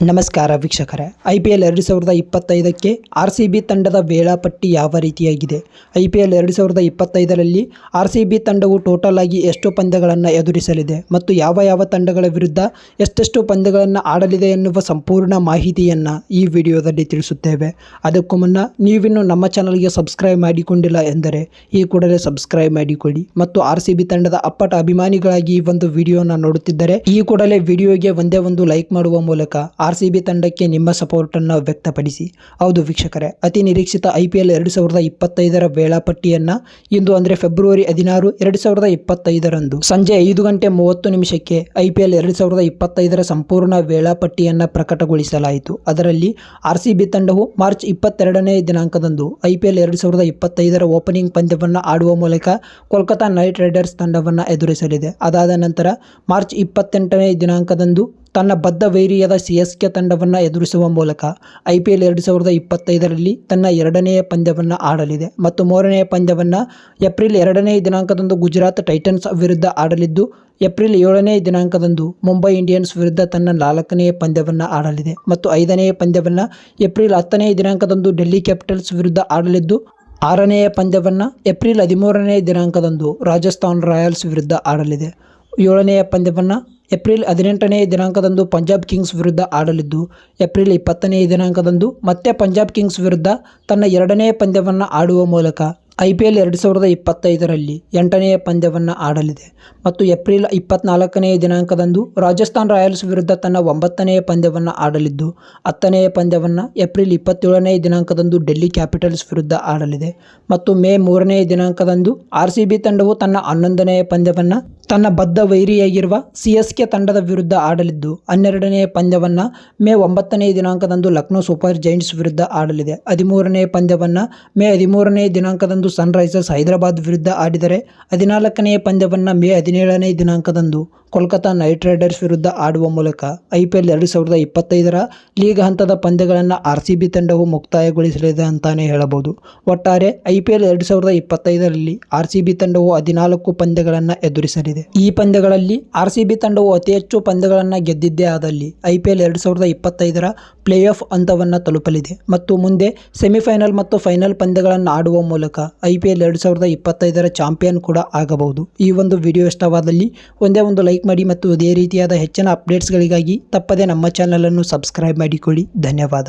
ನಮಸ್ಕಾರ ವೀಕ್ಷಕರೇ. I P L ಎರಡು ಸಾವಿರದ ಇಪ್ಪತ್ತೈದಕ್ಕೆ ಆರ್ ಸಿ ಬಿ ತಂಡದ ವೇಳಾಪಟ್ಟಿ ಯಾವ ರೀತಿಯಾಗಿದೆ? ಐ ಪಿ ಎಲ್ ಎರಡು ಸಾವಿರದ ಇಪ್ಪತ್ತೈದರಲ್ಲಿ ಆರ್ ಸಿ ಬಿ ತಂಡವು ಟೋಟಲ್ ಆಗಿ ಎಷ್ಟು ಪಂದ್ಯಗಳನ್ನು ಎದುರಿಸಲಿದೆ ಮತ್ತು ಯಾವ ಯಾವ ತಂಡಗಳ ವಿರುದ್ಧ ಎಷ್ಟೆಷ್ಟು ಪಂದ್ಯಗಳನ್ನು ಆಡಲಿದೆ ಎನ್ನುವ ಸಂಪೂರ್ಣ ಮಾಹಿತಿಯನ್ನು ಈ ವಿಡಿಯೋದಲ್ಲಿ ತಿಳಿಸುತ್ತೇವೆ. ಅದಕ್ಕೂ ಮುನ್ನ ನೀವಿನ್ನು ನಮ್ಮ ಚಾನಲ್ಗೆ ಸಬ್ಸ್ಕ್ರೈಬ್ ಮಾಡಿಕೊಂಡಿಲ್ಲ ಎಂದರೆ ಈ ಕೂಡಲೇ ಸಬ್ಸ್ಕ್ರೈಬ್ ಮಾಡಿಕೊಳ್ಳಿ ಮತ್ತು ಆರ್ ಸಿ ಬಿ ತಂಡದ ಅಪ್ಪಟ ಅಭಿಮಾನಿಗಳಾಗಿ ಈ ಒಂದು ವಿಡಿಯೋನ ನೋಡುತ್ತಿದ್ದರೆ ಈ ಕೂಡಲೇ ವಿಡಿಯೋಗೆ ಒಂದೇ ಒಂದು ಲೈಕ್ ಮಾಡುವ ಮೂಲಕ ಆರ್ ಸಿ ಬಿ ತಂಡಕ್ಕೆ ನಿಮ್ಮ ಸಪೋರ್ಟನ್ನು ವ್ಯಕ್ತಪಡಿಸಿ. ಹೌದು ವೀಕ್ಷಕರೇ, ಅತಿ ನಿರೀಕ್ಷಿತ ಐ ಪಿ ಎಲ್ ಎರಡು ಸಾವಿರದ ಇಪ್ಪತ್ತೈದರ ವೇಳಾಪಟ್ಟಿಯನ್ನು ಇಂದು ಅಂದರೆ ಫೆಬ್ರವರಿ ಹದಿನಾರು ಎರಡು ಸಾವಿರದ ಇಪ್ಪತ್ತೈದರಂದು ಸಂಜೆ ಐದು ಗಂಟೆ ಮೂವತ್ತು ನಿಮಿಷಕ್ಕೆ ಐ ಪಿ ಎಲ್ ಎರಡು ಸಾವಿರದ ಇಪ್ಪತ್ತೈದರ ಸಂಪೂರ್ಣ ವೇಳಾಪಟ್ಟಿಯನ್ನು ಪ್ರಕಟಗೊಳಿಸಲಾಯಿತು. ಅದರಲ್ಲಿ ಆರ್ ಸಿ ಬಿ ತಂಡವು ಮಾರ್ಚ್ ಇಪ್ಪತ್ತೆರಡನೇ ದಿನಾಂಕದಂದು ಐ ಪಿ ಎಲ್ ಎರಡು ಸಾವಿರದ ಇಪ್ಪತ್ತೈದರ ಓಪನಿಂಗ್ ಪಂದ್ಯವನ್ನು ಆಡುವ ಮೂಲಕ ಕೋಲ್ಕತ್ತಾ ನೈಟ್ ರೈಡರ್ಸ್ ತಂಡವನ್ನು ಎದುರಿಸಲಿದೆ. ಅದಾದ ನಂತರ ಮಾರ್ಚ್ ಇಪ್ಪತ್ತೆಂಟನೇ ದಿನಾಂಕದಂದು ತನ್ನ ಬದ್ಧ ವೈರಿಯಾದ ಸಿ ಎಸ್ ಕೆ ತಂಡವನ್ನು ಎದುರಿಸುವ ಮೂಲಕ ಐ ಪಿ ಎಲ್ ಎರಡು ಸಾವಿರದ ಇಪ್ಪತ್ತೈದರಲ್ಲಿ ತನ್ನ ಎರಡನೆಯ ಪಂದ್ಯವನ್ನು ಆಡಲಿದೆ ಮತ್ತು ಮೂರನೆಯ ಪಂದ್ಯವನ್ನು ಏಪ್ರಿಲ್ ಎರಡನೇ ದಿನಾಂಕದಂದು ಗುಜರಾತ್ ಟೈಟನ್ಸ್ ವಿರುದ್ಧ ಆಡಲಿದ್ದು, ಏಪ್ರಿಲ್ ಏಳನೇ ದಿನಾಂಕದಂದು ಮುಂಬೈ ಇಂಡಿಯನ್ಸ್ ವಿರುದ್ಧ ತನ್ನ ನಾಲ್ಕನೆಯ ಪಂದ್ಯವನ್ನು ಆಡಲಿದೆ ಮತ್ತು ಐದನೆಯ ಪಂದ್ಯವನ್ನು ಏಪ್ರಿಲ್ ಹತ್ತನೇ ದಿನಾಂಕದಂದು ಡೆಲ್ಲಿ ಕ್ಯಾಪಿಟಲ್ಸ್ ವಿರುದ್ಧ ಆಡಲಿದ್ದು, ಆರನೆಯ ಪಂದ್ಯವನ್ನು ಏಪ್ರಿಲ್ ಹದಿಮೂರನೇ ದಿನಾಂಕದಂದು ರಾಜಸ್ಥಾನ್ ರಾಯಲ್ಸ್ ವಿರುದ್ಧ ಆಡಲಿದೆ. ಏಳನೆಯ ಪಂದ್ಯವನ್ನು ಏಪ್ರಿಲ್ ಹದಿನೆಂಟನೇ ದಿನಾಂಕದಂದು ಪಂಜಾಬ್ ಕಿಂಗ್ಸ್ ವಿರುದ್ಧ ಆಡಲಿದ್ದು, ಏಪ್ರಿಲ್ ಇಪ್ಪತ್ತನೇ ದಿನಾಂಕದಂದು ಮತ್ತೆ ಪಂಜಾಬ್ ಕಿಂಗ್ಸ್ ವಿರುದ್ಧ ತನ್ನ ಎರಡನೇ ಪಂದ್ಯವನ್ನು ಆಡುವ ಮೂಲಕ ಐ ಪಿ ಎಲ್ ಎರಡು ಸಾವಿರದ ಇಪ್ಪತ್ತೈದರಲ್ಲಿ ಎಂಟನೆಯ ಪಂದ್ಯವನ್ನು ಆಡಲಿದೆ. ಮತ್ತು ಏಪ್ರಿಲ್ ಇಪ್ಪತ್ನಾಲ್ಕನೆಯ ದಿನಾಂಕದಂದು ರಾಜಸ್ಥಾನ್ ರಾಯಲ್ಸ್ ವಿರುದ್ಧ ತನ್ನ ಒಂಬತ್ತನೆಯ ಪಂದ್ಯವನ್ನು ಆಡಲಿದ್ದು ಹತ್ತನೆಯ ಪಂದ್ಯವನ್ನು ಏಪ್ರಿಲ್ ಇಪ್ಪತ್ತೇಳನೇ ದಿನಾಂಕದಂದು ಡೆಲ್ಲಿ ಕ್ಯಾಪಿಟಲ್ಸ್ ವಿರುದ್ಧ ಆಡಲಿದೆ. ಮತ್ತು ಮೇ ಮೂರನೆಯ ದಿನಾಂಕದಂದು ಆರ್ ಸಿ ಬಿ ತಂಡವು ತನ್ನ ಹನ್ನೊಂದನೆಯ ಪಂದ್ಯವನ್ನು ತನ್ನ ಬದ್ಧ ವೈರಿಯಾಗಿರುವ ಸಿಎಸ್ಕೆ ತಂಡದ ವಿರುದ್ಧ ಆಡಲಿದ್ದು, ಹನ್ನೆರಡನೇ ಪಂದ್ಯವನ್ನು ಮೇ ಒಂಬತ್ತನೇ ದಿನಾಂಕದಂದು ಲಕ್ನೋ ಸೂಪರ್ ಜೈಂಟ್ಸ್ ವಿರುದ್ಧ ಆಡಲಿದೆ. ಹದಿಮೂರನೇ ಪಂದ್ಯವನ್ನು ಮೇ ಹದಿಮೂರನೇ ದಿನಾಂಕದಂದು ಸನ್ರೈಸರ್ಸ್ ಹೈದರಾಬಾದ್ ವಿರುದ್ಧ ಆಡಿದರೆ ಹದಿನಾಲ್ಕನೆಯ ಪಂದ್ಯವನ್ನು ಮೇ ಹದಿನೇಳನೇ ದಿನಾಂಕದಂದು ಕೋಲ್ಕತಾ ನೈಟ್ ರೈಡರ್ಸ್ ವಿರುದ್ಧ ಆಡುವ ಮೂಲಕ ಐ ಪಿ ಎಲ್ ಎರಡು ಸಾವಿರದ ಇಪ್ಪತ್ತೈದರ ಲೀಗ್ ಹಂತದ ಪಂದ್ಯಗಳನ್ನು ಆರ್ ಸಿ ಬಿ ತಂಡವು ಮುಕ್ತಾಯಗೊಳಿಸಲಿದೆ ಅಂತಾನೆ ಹೇಳಬಹುದು. ಒಟ್ಟಾರೆ, ಐ ಪಿ ಎಲ್ ಎರಡು ಸಾವಿರದ ಇಪ್ಪತ್ತೈದರಲ್ಲಿ ಆರ್ ಸಿ ಬಿ ತಂಡವು ಹದಿನಾಲ್ಕು ಪಂದ್ಯಗಳನ್ನು ಎದುರಿಸಲಿದೆ. ಈ ಪಂದ್ಯಗಳಲ್ಲಿ ಆರ್ ಸಿ ಬಿ ತಂಡವು ಅತಿ ಹೆಚ್ಚು ಪಂದ್ಯಗಳನ್ನು ಗೆದ್ದಿದ್ದೇ ಆದಲ್ಲಿ ಐ ಪಿ ಎಲ್ ಎರಡು ಸಾವಿರದ ಇಪ್ಪತ್ತೈದರ ಪ್ಲೇ ಆಫ್ ಹಂತವನ್ನು ತಲುಪಲಿದೆ. ಮತ್ತು ಮುಂದೆ ಸೆಮಿಫೈನಲ್ ಮತ್ತು ಫೈನಲ್ ಪಂದ್ಯಗಳನ್ನು ಆಡುವ ಮೂಲಕ ಐ ಪಿ ಎಲ್ ಎರಡು ಸಾವಿರದ ಇಪ್ಪತ್ತೈದರ ಚಾಂಪಿಯನ್ ಕೂಡ ಆಗಬಹುದು. ಈ ಒಂದು ವಿಡಿಯೋ ಇಷ್ಟವಾದಲ್ಲಿ ಒಂದೇ ಒಂದು ಲೈಕ್ ಮಾಡಿ ಮತ್ತು ಅದೇ ರೀತಿಯಾದ ಹೆಚ್ಚಿನ ಅಪ್ಡೇಟ್ಸ್ಗಳಿಗಾಗಿ ತಪ್ಪದೆ ನಮ್ಮ ಚಾನಲನ್ನು ಸಬ್ಸ್ಕ್ರೈಬ್ ಮಾಡಿಕೊಳ್ಳಿ. ಧನ್ಯವಾದ.